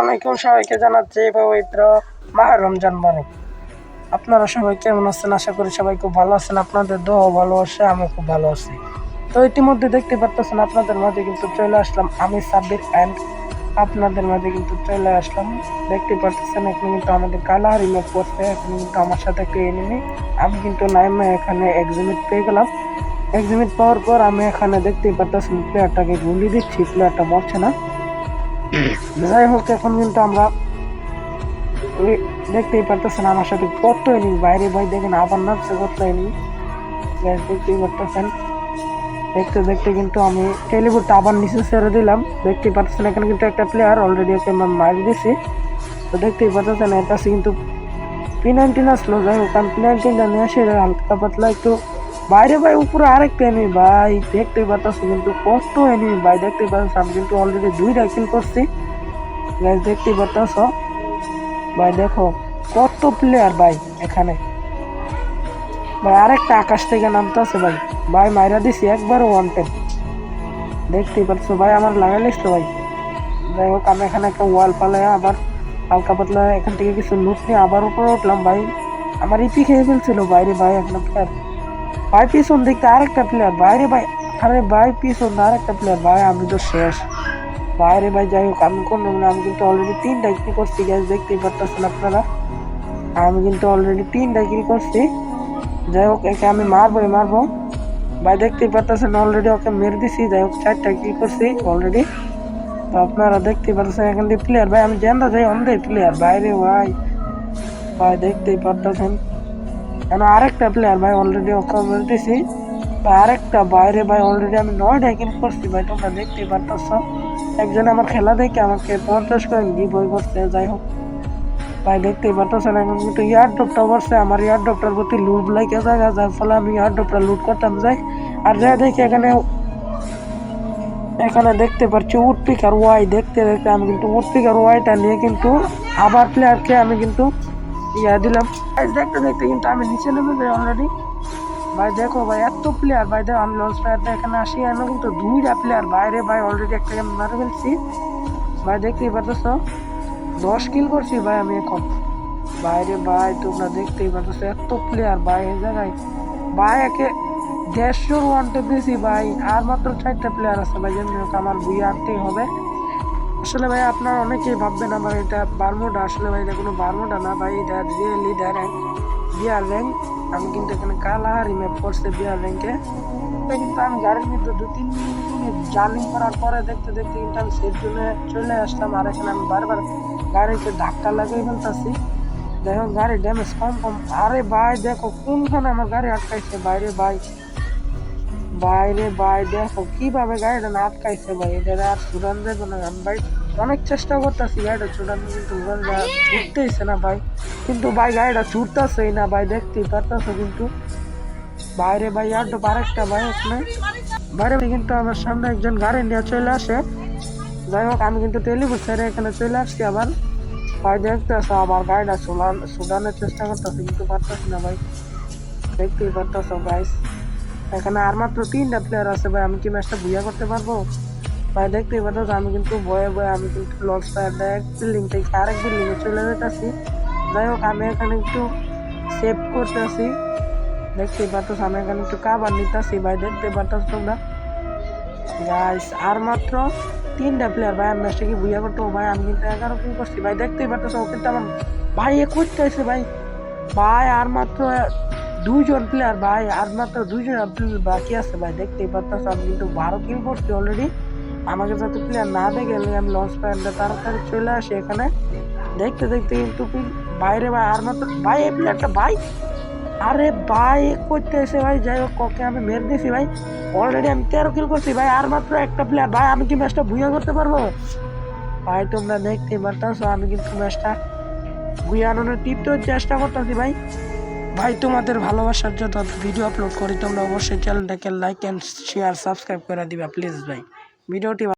আলাইকুম। সবাইকে আপনারা সবাই কেমন আছেন? আশা করি সবাই খুব ভালো আছেন। আপনাদের দোয়া ভালো আছে আমি খুব ভালো আছি। তো ইতিমধ্যে দেখতে পারতেছেন, আপনাদের মাঝে কিন্তু চলে আসলাম আমি সাব্বির অ্যান্ড আপনাদের মাঝে কিন্তু চলে আসলাম। দেখতে পারতেছেন, এখানে কিন্তু আমাদের কালার রিমুভ করছে এখানে কিন্তু আমার সাথে একটা এনিমি আমি কিন্তু নাইমে এখানে এক্সিমিট পেয়ে গেলাম। এক্সিমিট পাওয়ার পর আমি এখানে দেখতেই পারতেছেন প্লেয়ারটাকে গুলি দিচ্ছি। প্লেয়ারটা মরছে না। যাই হোক, এখন কিন্তু আমরা দেখতেই পারতেছেন আমার সাথে কত এনিমি বাইরে ভাই দেখেন, আবার নাচছে কত এনিমি দেখতেই পারতেছেন। দেখতে দেখতে কিন্তু আমি টেলিবোর্ডটা আবার নিচে ছেড়ে দিলাম। দেখতেই পারতেছেন, এখানে কিন্তু একটা প্লেয়ার অলরেডি ওকে আমি মারি দিছি। তো দেখতেই পারতেছেন, এর কাছে কিন্তু পি নাইনটিন আসলো যাই হোক আমি পি নাইনটিনটা নিয়ে এসে হালকা পাতলা একটু বাইরে ভাই, উপরে আরেকটা এনিমি ভাই দেখতে পারতেছি কিন্তু কত এনিমি ভাই দেখতে পারতেছি, আমি কিন্তু অলরেডি দুইটা কিল করছি। গাইস দেখতেই পারতেছ। ভাই, দেখো, কত প্লেয়ার ভাই এখানে। ভাই, আরেকটা আকাশ থেকে নামতেছে ভাই। ভাই, মাইরা দিছি একবারও ওয়ান টেন দেখতেই পাচ্ছ ভাই, আমার লাগাইলিস তো ভাই। যাই হোক, আমি এখানে একটা ওয়াল পালাই আবার হালকা পাতলা এখান থেকে কিছু লুট নিয়ে আবার উপরে উঠলাম ভাই। আমার ইপি খেয়ে ফেলছিল বাইরে ভাই একটা প্লেয়ার ভাই পিছন দেখতে আরেকটা প্লেয়ার বাইরে ভাই আরে ভাই পিছন আরেকটা প্লেয়ার ভাই আমি তো শেষ বাইরে ভাই যাই হোক আমি কোন না আমি কিন্তু অলরেডি তিনটা কিল করছি গ্যাস দেখতেই পারতেছেন আপনারা আমি কিন্তু অলরেডি তিনটা কিল করছি যাই হোক একে আমি মারবোই মারবো ভাই দেখতেই পারতেছেন অলরেডি ওকে মেরে দিছি যাই হোক চারটা কিল করছি অলরেডি তো আপনারা দেখতেই পারতেছেন এখান থেকে প্লেয়ার ভাই আমি জানতে যাই অন্ধের প্লেয়ার বাইরে ভাই ভাই দেখতেই পারতেছেন কেন আরেকটা প্লেয়ার ভাই অলরেডি ওকে মেরে দিছি ভাই আরেকটা বাইরে ভাই অলরেডি আমি নয়টা কিল করছি ভাই, তোমরা দেখতেই পারতেছ। একজন আমার খেলা দেখে আমাকে পঞ্চাশ করে গিয়ে বই করছে, যাই হোক। ভাই দেখতেই পারতেছেন এখন কিন্তু ইয়ার ড্রপটা করছে, আমার ইয়ার ড্রপটার প্রতি লুট লাগে জায়গা, যার ফলে আমি ইয়ার ড্রপটা লুট করতাম, যাই। আর যাই দেখি এখানে এখানে দেখতে পাচ্ছি উড পিকার ওয়াই দেখতে দেখতে আমি কিন্তু উড পিকার ওয়াইটা নিয়ে কিন্তু আবার প্লেয়ারকে আমি কিন্তু ইয়া দিলাম। দেখতে দেখতে কিন্তু আমি নিচে নেমে যাই অলরেডি ভাই, দেখো ভাই, এত প্লেয়ার ভাই, দেখো, আমি লঞ্চ প্লেয়ারটা এখানে আসি, আমি কিন্তু দুইটা প্লেয়ার বাইরে ভাই অলরেডি একটা আমি মারে ফেলছি ভাই, দেখতেই পারতেছ? দশ কিল করছি ভাই আমি এখন। বাইরে ভাই, তোমরা দেখতেই পারতেছ এত প্লেয়ার ভাই, এই জায়গায় ভাই, একে দেড়শোর ওয়ানটে দিয়েছি ভাই। আর মাত্র চারটা প্লেয়ার আছে ভাই, যেমনি আমার বুই আনতেই হবে। আসলে ভাই, আপনারা অনেকেই ভাববেন আমার এটা বারমোডা। আসলে ভাই, এটা কোনো বারমোডা না ভাই, এটা রিয়েলি ডাইরেক্ট বিয়ার র্যাঙ্ক আমি কিন্তু এখানে কালা রিমেপ করছে বিয়ার র্যাঙ্কে কিন্তু আমি গাড়ির ভিতরে দু তিন মিনিট জার্নি করার পরে দেখতে দেখতে কিন্তু আমি সেফ জোনে চলে আসলাম। আর এখানে আমি বারবার গাড়িতে ধাক্কা লাগিয়ে ফেলতেছি। দেখো, গাড়ি ড্যামেজ কম কম। আরে ভাই, দেখো, কোনখানে আমার গাড়ি আটকাইছে? বাইরে ভাই বাইরে ভাই দেখো কীভাবে গাড়িটা আটকাইছে ভাই। এটা আর চূড়ান দেবো না আমি ভাই, অনেক চেষ্টা করতেছি গাড়িটা চূড়ানো কিন্তু ছুটতেইছে না ভাই। কিন্তু ভাই, গাড়িটা ছুটতেছেই না ভাই, দেখতেই পারতেছো কিন্তু। বাইরে ভাই, আর তো আরেকটা ভাই এখানে বাইরে কিন্তু আমার সামনে একজন গাড়ি নিয়ে চলে আসে। যাই হোক, আমি কিন্তু টেলিফোন ছেড়ে এখানে চলে আসছি আবার। ভাই দেখতে আসো আমার গাড়িটা চুলানোর চেষ্টা করতেছি, কিন্তু পারতেছি না ভাই। দেখতেই পারতেছো গাইস এখানে আর মাত্র তিনটা প্লেয়ার আছে ভাই, আমি কি ম্যাচটা বুঝা করতে পারব? ভাই, দেখতেই পাচ্ছ, আমি কিন্তু বয়ে বয়ে আমি কিন্তু লস ফায়ার এক বিল্ডিং থেকে আরেক বিল্ডিংয়ে চলে যেতেছি। যাই হোক, আমি এখানে একটু সেভ করতেছি। দেখতেই পাচ্ছ, আমি এখানে একটু কাবার নিতেছি, ভাই, দেখতে পাচ্ছ তোমরা? গাইস আর মাত্র তিনটা প্লেয়ার ভাই, আমি ম্যাচটা কি বুঝা করতে ভাই, আমি কিন্তু এগারো কিল করছি, ভাই, দেখতেই পাচ্ছ, ও কিন্তু আমার ভাই এ করতে ভাই। ভাই, আর মাত্র দুইজন প্লেয়ার ভাই, আর মাত্র দুইজন বাকি আছে ভাই, দেখতেই পারতেছ, আমি কিন্তু বারো কিল করছি অলরেডি আমাকে যাতে প্লেয়ার না দেখে আমি লঞ্চ প্যান্টটা তাড়াতাড়ি চলে আসি এখানে। দেখতে দেখতে কিন্তু বাইরে ভাই, আর মাত্র ভাই, এই প্লেয়ারটা ভাই? আরে ভাই করতে এসে ভাই, যাই হোক, ওকে আমি মেরে দিয়েছি ভাই। অলরেডি আমি তেরো কিল করছি ভাই, আর মাত্র একটা প্লেয়ার ভাই, আমি কি ম্যাচটা বুঝা করতে পারব? ভাই, তোমরা দেখতেই পারতেছো, আমি কিন্তু ম্যাচটা বুঝানোর টিপতে চেষ্টা করতেছি ভাই। ভাই, তোমাদের ভালোবাসার জন্য ভিডিও আপলোড করি, তোমরা অবশ্যই চ্যানেলটাকে লাইক অ্যান্ড শেয়ার সাবস্ক্রাইব করে দিবা প্লিজ ভাই। ভিডিওটি